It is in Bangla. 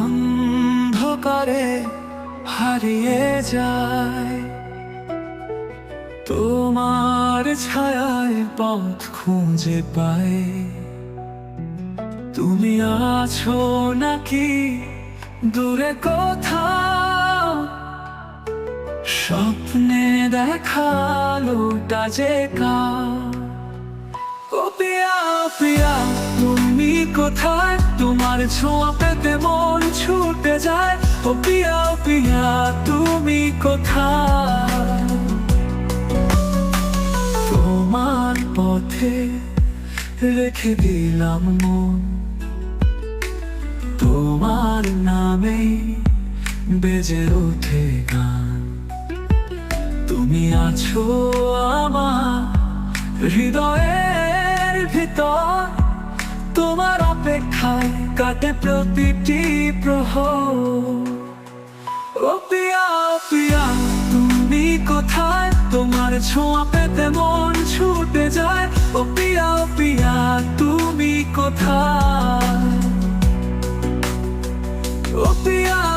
অন্ধকারে হারিয়ে যায়। তোমার ছায়ায় পথ খুঁজে পাই। তুমি আছো নাকি দূরে কোথাও? স্বপ্নে দেখালোটা যে কা পিয়া পিয়া, তুমি কোথায়? তোমার ছোঁয়া পেতে মন ছুটে যায়। ও পিয়া পিয়া, তুমি কোথায়? তোমার পথে রেখে দিলাম মন। তোমার নামে বেজে ওঠে গান। তুমি আছো আমার হৃদয়ের ভিতর। তোমার অপেক্ষায় কাটে প্রতিটি প্রহ। ও পিয়া পিয়া, তুমি কোথায়? তোমার ছোঁয়া পেতে মন ছুটে যায়। ও পিয়া পিয়া, তুমি কোথায়? ও পিয়া